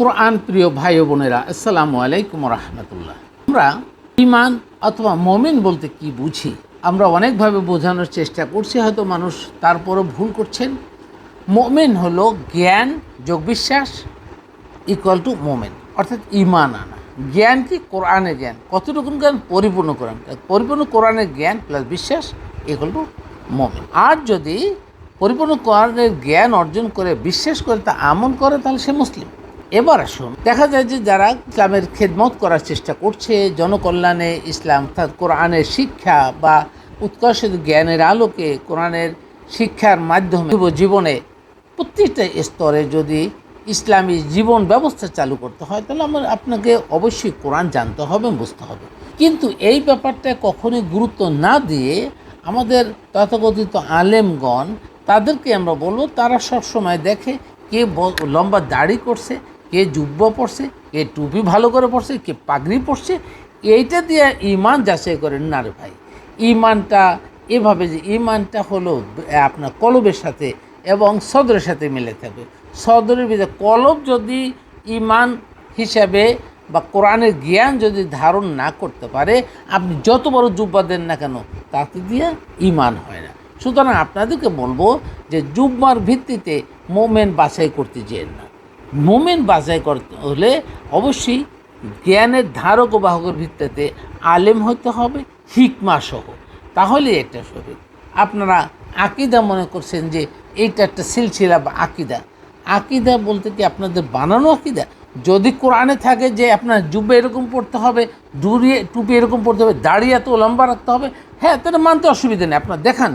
কোরআন প্রিয় ভাই বোনেরা, আসসালামু আলাইকুম রহমতুল্লাহ। আমরা ইমান অথবা মমিন বলতে কি বুঝি, আমরা অনেকভাবে বোঝানোর চেষ্টা করছি, হয়তো মানুষ তারপরও ভুল করছেন। মমিন হলো জ্ঞান যোগ বিশ্বাস ইকুয়াল টু মোমেন, অর্থাৎ ইমান আনা। জ্ঞান কি? কোরআনের জ্ঞান। কতটুকু জ্ঞান? পরিপূর্ণ কোরআন। পরিপূর্ণ কোরআনের জ্ঞান প্লাস বিশ্বাস ইকুয়াল টু মোমেন। আর যদি পরিপূর্ণ কোরআনের জ্ঞান অর্জন করে, বিশ্বাস করে, তা আমল করে, তাহলে সে মুসলিম। এবার আসুন। দেখা যায় যে যারা ইসলামের খেদমত করার চেষ্টা করছে, জনকল্যাণে ইসলাম অর্থাৎ কোরআনের শিক্ষা বা উৎকর্ষিত জ্ঞানের আলোকে কোরআনের শিক্ষার মাধ্যমে জীবনে প্রত্যেকটা স্তরে যদি ইসলামী জীবন ব্যবস্থা চালু করতে হয়, তাহলে আমার আপনাকে অবশ্যই কোরআন জানতে হবে, বুঝতে হবে। কিন্তু এই ব্যাপারটা কখনোই গুরুত্ব না দিয়ে আমাদের তথাকথিত আলেমগণ, তাদেরকে আমরা বলব, তারা সবসময় দেখে কে লম্বা দাড়ি করছে কে জুব্ব পড়ছে কে টুপি ভালো করে পড়ছে, কে পাগড়ি পড়ছে এইটা দিয়ে ইমান যাচাই করেন না রে ভাই। ইমানটা এভাবে যে ইমানটা হলো আপনার কলবের সাথে এবং সদরের সাথে মিলে থাকবে সদরের ভিতরে কলব যদি ইমান হিসাবে বা কোরআনের জ্ঞান যদি ধারণ না করতে পারে, আপনি যত বড় জুব্বা দেন না কেন, তাতে দিয়ে ইমান হয় না। সুতরাং আপনাদেরকে বলব যে জুব্বার ভিত্তিতে মোমেন বাছাই করতে যেন না। মোমেন বাছাই করতে হলে অবশ্যই জ্ঞানের ধারক ও বাহকের ভিত্তিতে আলেম হতে হবে, হিকমা সহ। তাহলে এটা সবে আপনারা আকিদা মনে করছেন যে এইটা একটা সিলসিলা বা আকিদা। আকিদা বলতে কি আপনাদের বানানো আকিদা? যদি কোরআনে থাকে যে আপনার জুবে এরকম পড়তে হবে ডুরিয়ে টুপি এরকম পড়তে হবে, দাড়ি এত লম্বা রাখতে হবে হ্যাঁ তাহলে মানতে অসুবিধা নেই। আপনার দেখান,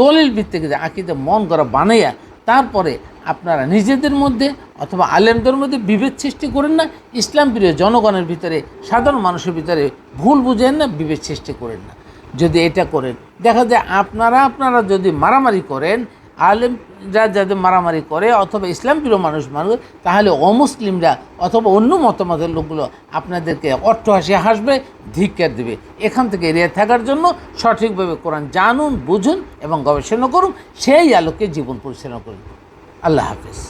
দলিল ভিত্তিকে যে আকিদা মন করা বানাইয়া, তারপরে আপনারা নিজেদের মধ্যে অথবা আলেমদের মধ্যে বিভেদ সৃষ্টি করেন না, ইসলাম প্রিয় জনগণের ভিতরে, সাধারণ মানুষের ভিতরে ভুল বুঝেন না, বিভেদ সৃষ্টি করেন না। যদি এটা করেন, দেখা যায় আপনারা আপনারা যদি মারামারি করেন, আলেমরা যাদের মারামারি করে, অথবা ইসলাম প্রিয় মানুষ মানুষ, তাহলে অমুসলিমরা অথবা অন্য মতামতের লোকগুলো আপনাদেরকে অট্টহাসি হাসবে, ধিক্কার দেবে। এখান থেকে এড়িয়ে থাকার জন্য সঠিকভাবে কোরআন জানুন, বুঝুন এবং গবেষণা করুন, সেই আলোকে জীবন পরিচালনা করুন। আল্লাহ হাফিজ।